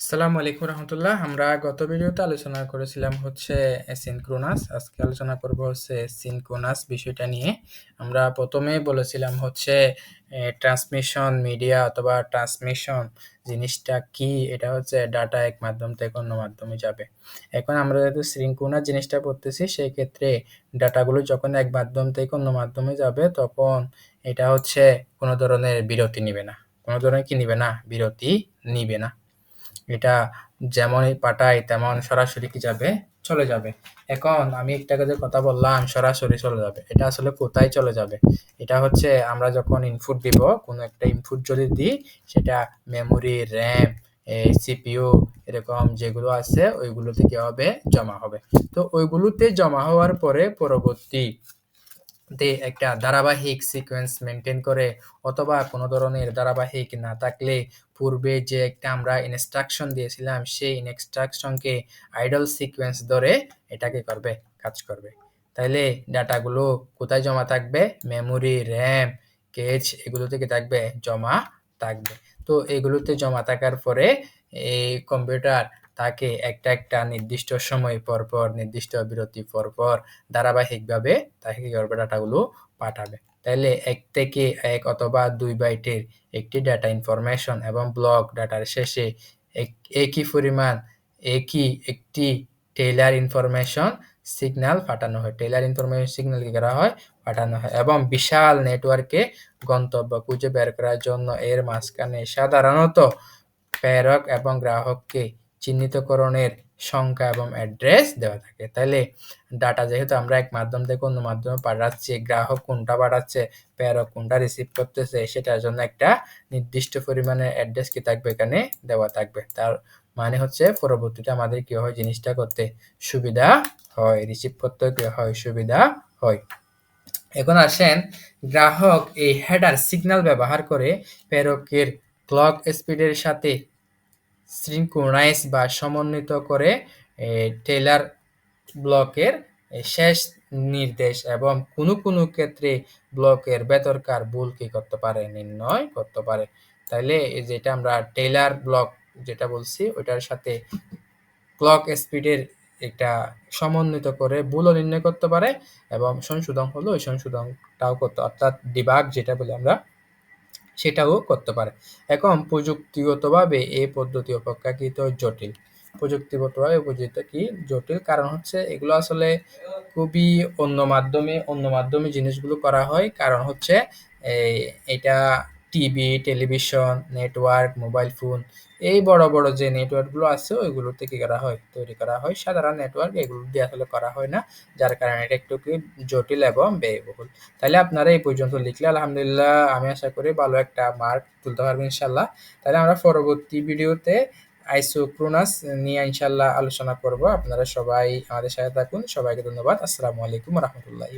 আসসালামু আলাইকুম রহমতুল্লাহ। আমরা গত ভিডিওতে আলোচনা করেছিলাম হচ্ছে সিনক্রোনাস আজকে আলোচনা করব হচ্ছে সিনক্রোনাস বিষয়টা নিয়ে। আমরা প্রথমে বলেছিলাম হচ্ছে ট্রান্সমিশন মিডিয়া অথবা ট্রান্সমিশন জিনিসটা কি? এটা হচ্ছে ডাটা এক মাধ্যম থেকে অন্য মাধ্যমে যাবে। এখন আমরা যেহেতু সিনক্রোনাস জিনিসটা পড়তেছি সেই ক্ষেত্রে ডাটাগুলো যখন এক মাধ্যম থেকে অন্য মাধ্যমে যাবে, তখন এটা হচ্ছে কোনো ধরনের বিরতি নিবে না। কোনো ধরনের কি নিবে না? বিরতি নিবে না। এটা যেমনই পাঠাই তেমন সরাসরি কি যাবে? চলে যাবে। এখন আমি একটা কাজের কথা বললাম, সরাসরি চলে যাবে। এটা আসলে কোথায় চলে যাবে? এটা হচ্ছে আমরা যখন ইনপুট দিব, কোনো একটা ইনপুট যদি দিই, সেটা মেমোরি র্যাম সিপিইউ এরকম যেগুলো আছে ওইগুলোতে কি হবে, জমা হবে। তো ওইগুলোতে জমা হওয়ার পরে পরবর্তী তে একটা ধারাবাহিক সিকোয়েন্স মেনটেন করে অথবা কোনো ধরনের ধারাবাহিক না থাকলে পূর্বে যে একটা আমরা ইনস্ট্রাকশন দিয়েছিলাম, সেই ইনস্ট্রাকশনকে আইডল সিকোয়েন্স ধরে এটাকে করবে, কাজ করবে। তাইলে ডাটাগুলো কোথায় জমা থাকবে? মেমোরি র্যাম কেচ এগুলো থেকে থাকবে, জমা থাকবে। তো এগুলোতে জমা থাকার পরে এই কম্পিউটার তাকে একটা একটা নির্দিষ্ট সময় পর পর, নির্দিষ্ট বিরতি পর পর ধারাবাহিকভাবে তাকে কি ডাটাগুলো পাঠাবে। তাইলে এক থেকে এক অথবা দুই বাইটের একটি ডাটা ইনফরমেশন এবং ব্লক ডাটার শেষে একই পরিমাণ, একই একটি টেইলার ইনফরমেশন সিগনাল পাঠানো হয়। টেইলার ইনফরমেশন সিগন্যাল কি করা হয়? পাঠানো হয়। এবং বিশাল নেটওয়ার্কে গন্তব্য খুঁজে বের করার জন্য এর মাঝখানে সাধারণত প্রেরক এবং গ্রাহককে চিহ্নিতকরণের সংখ্যা এবং অ্যাড্রেস দেওয়া থাকে। তাহলে ডাটা যেহেতু আমরা এক মাধ্যম থেকে অন্য মাধ্যমে পাঠাচ্ছি, গ্রাহক কোনটা পাঠাচ্ছে প্রেরক কোনটা রিসিভ করতেছে, সেটার জন্য একটা নির্দিষ্ট পরিমাণে অ্যাড্রেস কি থাকবে এখানে দেওয়া থাকবে। তার মানে হচ্ছে পরবর্তীতে আমাদের কি হয়, জিনিসটা করতে সুবিধা হয় রিসিভ করতে কি হয়, সুবিধা হয়। এখন আসেন গ্রাহক এই হেডার সিগন্যাল ব্যবহার করে প্রেরকের ক্লক স্পিডের সাথে সিনক্রোনাইজ বা সমন্বিত করে টেলার ব্লকের শেষ নির্দেশ এবং কোনো কোনো ক্ষেত্রে ব্লকের ভেতরকার ভুল কি করতে পারে, নির্ণয় করতে পারে। তাইলে যেটা আমরা টেলার ব্লক যেটা বলছি, ওইটার সাথে ক্লক স্পিডের এটা সমন্বিত করে ভুলও নির্ণয় করতে পারে এবং সংশোধন হলো ওই সংশোধনটাও করতে, অর্থাৎ ডিবাগ যেটা বলি আমরা সেটাও করতে পারে। এখন প্রযুক্তিগতভাবে এই পদ্ধতি অপেক্ষাকৃত জটিল। প্রযুক্তিগতভাবে উপযোগিত কি জটিল? কারণ হচ্ছে এগুলো আসলে খুবই অন্য মাধ্যমে অন্য মাধ্যমে জিনিসগুলো করা হয়। কারণ হচ্ছে এটা TV, television, network, mobile phone, এই বড় বড় যে নেটওয়ার্কগুলো আছে ওইগুলোতে কি করা হয়, তৈরি করা হয়। সাধারণ নেটওয়ার্ক এগুলো দিয়ে আসলে করা হয় না, যার কারণে এটা একটু কি জটিল এবং ব্যয়বহুল। তাহলে আপনারা এই পর্যন্ত লিখলে, আলহামদুলিল্লাহ, আমি আশা করি ভালো একটা মার্ক তুলতে পারবেন ইনশাল্লাহ তাহলে আমরা পরবর্তী ভিডিওতে আইসো আইসোক্রোনাস নিয়ে ইনশাল্লাহ আলোচনা করব। আপনারা সবাই আমাদের সাথে থাকুন। সবাইকে ধন্যবাদ। আসসালামু আলাইকুম রহমতুল্লাহ